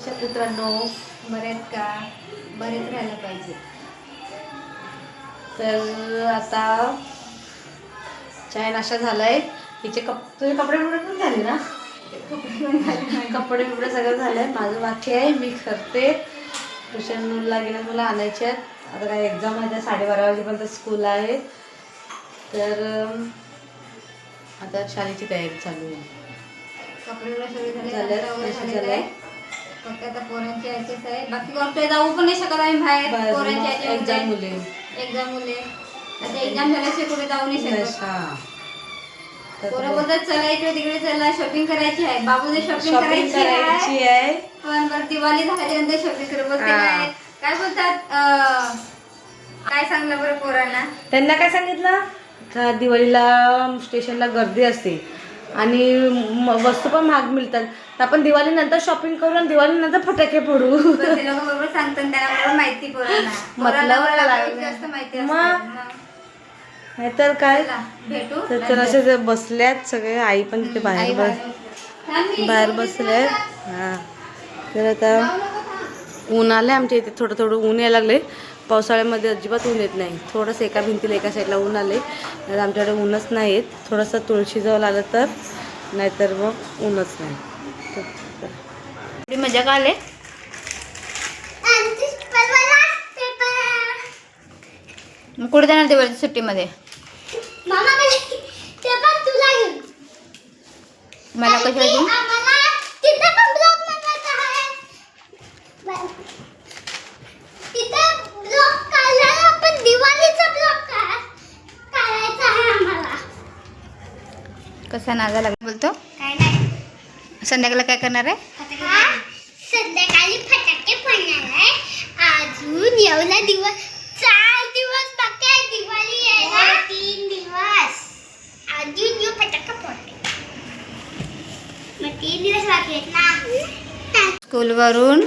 अशा मित्रांनो बरेच का बरेच राहायला पाहिजे. तर आता चाय नाश्ता झालाय. हिचे कप तुझे कपडे बिपडे पण झाले ना? कपडे बिपडे सगळं झालंय. माझं बाकी आहे मी करते. ट्युशनला गेल्या मुलं आणायचे आहेत. आता काय एक्झाम आहे त्या साडेबारा वाजेपर्यंत स्कूल आहे. तर आता शाळेची तयारी चालू आहे. कपडे सगळे झाले झाले, फक्त आता पोरांची ऍचेस आहे. बाकी जाऊ पण नाही शकत आम्ही बाहेर. पोरांची एक्झाम मुले. एक्झाम मुले. आता एक्झाम झाल्याशिवाय कुठे जाऊ नाही शकत. तर पोरं बोलतात चला इकडे तिकडे चला शॉपिंग करायची आहे. बाबूने शॉपिंग शॉपिंग करायची आहे. पण बरं दिवाळी झाल्यानंतर शॉपिंग करू बोलते. काय काय बोलतात काय सांगलं बरं पोरांना? त्यांना काय सांगितलं? दिवाळीला स्टेशनला गर्दी असते. आणि वस्तू पण महाग मिळतात. तर आपण दिवाळीनंतर शॉपिंग करू आणि दिवाळीनंतर फटाके फोडू. बरोबर सांगतात बरोबर माहिती मग? मग? नाहीतर काय? तर तर असे बसल्यात सगळे आई पण तिथे बाहेर बस बाहेर. बसले. हा. तर आता ऊन आले आमच्या इथे. थोडं थोडं ऊन यायला लागले पावसाळ्यामध्ये अजिबात ऊन येत नाही. थोडंसं एका भिंतीला एका साईडला ऊन आले तर आमच्याकडे ऊनच नाही येत थोडंसं तुळशीजवळ आलं तर नाहीतर मग ऊनच नाही. मजा का आले? मग कुठे जाणार दिवाळीच्या सुट्टीमध्ये? मला कशाला कसा नागा लागला बोलतो संध्याकाळला काय करणार आहे? संध्याकाळी फटाके फोडणार आहे. अजून एवढा दिवस चार दिवस बाकी आहे दिवाळी यायला. तीन दिवस. अजून येऊ फटाके फोडते. मग तीन दिवस बाकी आहेत ना? स्कूलवरून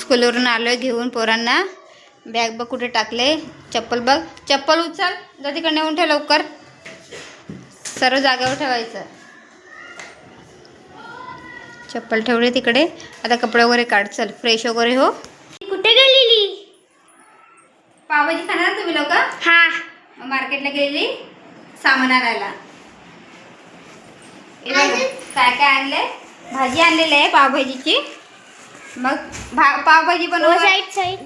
स्कूलवरून आलोय घेऊन पोरांना. बॅग बघ कुठे टाकले. चप्पल बघ. चप्पल उचल. जा तिकडे नेऊन ठेव लवकर. सर्व जागेवर ठेवायचं. चप्पल ठेवले तिकडे. आता कपडे वगैरे काढ. चल फ्रेश वगैरे हो. कुठे गेलेली? पावभाजी खाणार तुम्ही लोक? हा. मार्केटला गेलेली सामान आणायला. हे काय काय आणलंय? भाजी आणलेली आहे पावभाजीची. मग भा पावभाजी बनवा. Side side.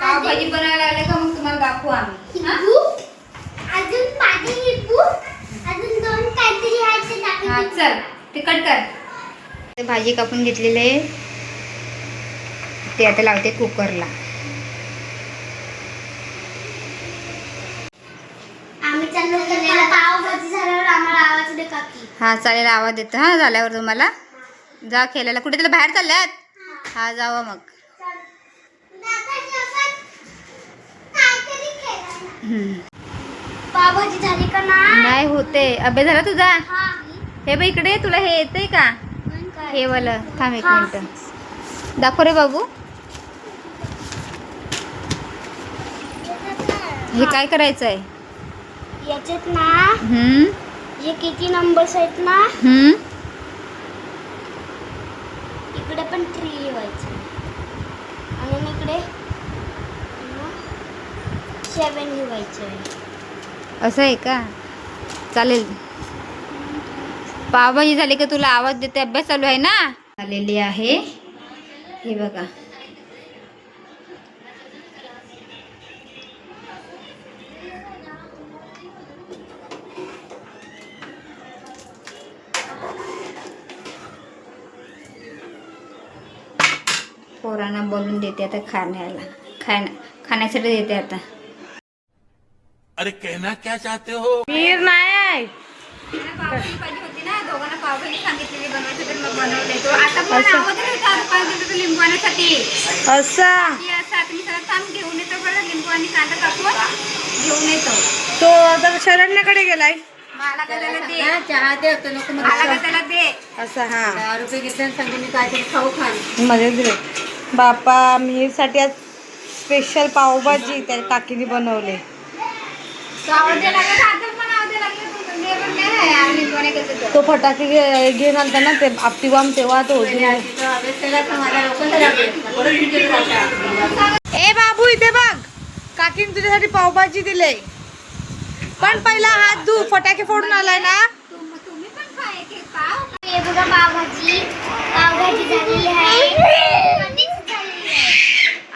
पावभाजी बनवायला लागले का मग तुम्हाला दाखवू आम्ही. हा? पाणी अजून दोन काहीतरी आहे ते हा. चल ते कट कर. ते भाजी कापून घेतलेले ते आता लावते कुकरला आम्ही चाललो गेलेला पावभाजी झाल्यावर आम्हाला आवाज दे काकी हा चालेल आवाज देतो हा झाल्यावर तुम्हाला. जा खेळायला. कुठे तुला बाहेर चालल्यात? हा. जावा मग. हम्म. पावभाजी झाली का नाही? नाही होते. अभ्यास झाला तुझा? हा. बघ इकडे तुला हे येतंय का? हे वालं थांब एक. मिनिट. दाखव रे बाबू. हे काय करायचं आहे याच्यात ना हम्म. हे किती नंबर्स आहेत ना? हम्म. इकडे पण थ्री लिवायचं आणि इकडे सेवन लिवायचं आहे असं आहे का? चालेल. पावभाजी झाली का तुला आवाज देते? अभ्यास चालू आहे ना? आलेली आहे. हे बघा. पोरांना बोलून देते आता खाण्याला. खाण्या खाण्यासाठी देते आता. अरे कहना क्या चाहते हो? मीर नाही पावभाजी पाहिजे होती ना दोघांना पावभाजी सांगितलेली बनवायची तर मग बनवले तो. आता पण आवाज येतो चार पाच दिवस लिंबू आणण्यासाठी असा. की असं आता मी सगळं काम घेऊन येतो बरं लिंबू आणि कांदा कापून घेऊन येतो. तो आता शरण्याकडे गेलाय. मला त्याला दे. चहा दे होतो नको मला काय त्याला दे. असा हा. दहा रुपये घेतले सांगते मी काहीतरी खाऊ खान. मध्ये दिले बापा मीरसाठी आज स्पेशल पावभाजी त्या काकीने बनवले. तो फटाके घे- घेऊन आलता ना ते आपटी वाम तेव्हा तो ए बाबू इथे बघ. काकीन तुझ्यासाठी पावभाजी दिले. पण पहिला हात धु फटाके फोडून आलाय ना. आहे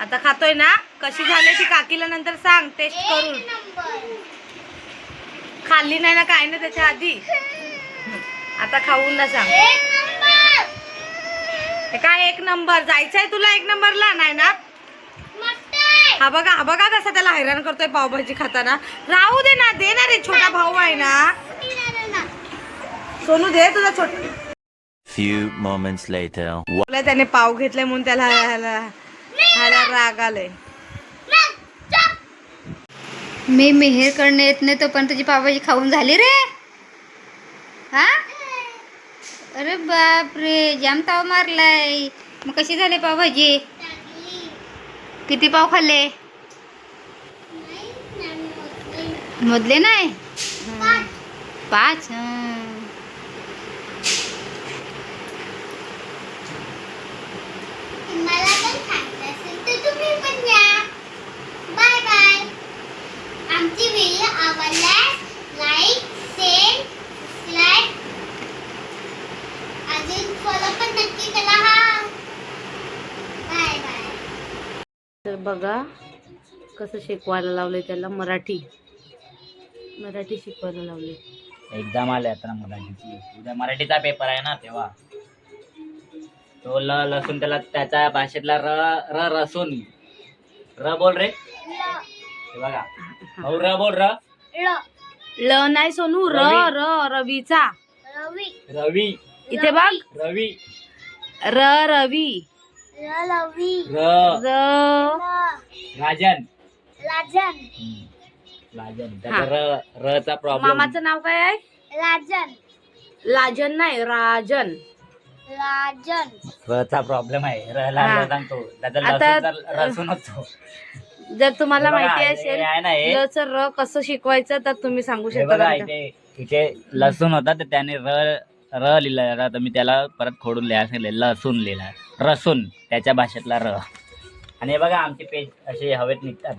आता खातोय ना? कशी झाली ती काकीला नंतर सांग टेस्ट करून. खाल्ली नाही ना काय ना त्याच्या आधी? आता खाऊन ना सांग. एक नंबर. हे काय एक नंबर? जायचंय तुला एक नंबरला नाही ना? हा बघा हा बघा कसा त्याला हैराण करतोय पावभाजी खाताना. राहू दे ना दे ना रे छोटा भाऊ आहे ना. सोनू दे तुझा छोटा Few moments later. तुला त्याने पाव घेतलाय म्हणून त्याला राग आलाय. मी मी मिहेरकडनं येत नाही तोपर्यंत तुझी पावभाजी खाऊन झाली रे. हा? अरे बाप रे जाम ताव मारलाय. मग कशी झाले पावभाजी? किती पाव खाल्ले? नाही, नाही, मधले नाही पाच. पाच हं. तुम्हाला पण खायचं असेल तर तुम्ही पण या बाय बाय आमची व्हिडिओ आवडल्यास लाईक शेअर सबस्क्राईब अजून फॉलो पण नक्की करा हा बाय बाय तर बघा कसं शिकवायला लावलंय त्याला मराठी. मराठी शिकवायला लावले एक्झाम आले आता ना मराठीची. उद्या मराठीचा पेपर आहे ना तेव्हा. तो ल लसून त्याला त्याच्या भाषेतला र र रसून. र बोल रे. हे बघा. भाऊ र बोल र. ल नाही सोनू र. र रवीचा. रवी. रवी इथे बघ. रवी. र रवी रवी. र. र. राजन. राजन. हम्म. राजन. त्याचा र र चा प्रॉब्लेम मामाचं नाव काय आहे? राजन. लाजन नाही राजन. राजन. र चा प्रॉब्लेम आहे. र ला हा. र सांगतो त्याचा आता- लसूणचा होतो जर तुम्हाला हे बघा, माहिती हे असेल आहे ना हे? लच र कसं शिकवायचं तर तुम्ही सांगू हे शकता बघा आमच्या. इथे इथे लसूण होता तर त्याने र र लिहिलं. तर मी त्याला परत खोडून लिहायला सांगितलं. लसूण लिहिला. रसून त्याच्या भाषेतला र. आणि हे बघा आमचे पेज असे हवेत निघतात.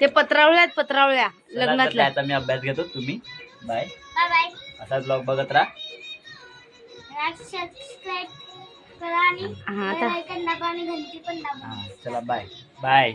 ते पत्रावळ्या आहेत पत्रावळ्या चला तर लग्नातल्या. त्याचा मी अभ्यास घेतो. तुम्ही बाय. Bye bye. असाच ब्लॉग बघत राहा. लाईक सबस्क्राईब करा आणि हा, आता- बेल आयकॉन दाबा आणि घंटी पण दाबा. हा चला बाय. बाय.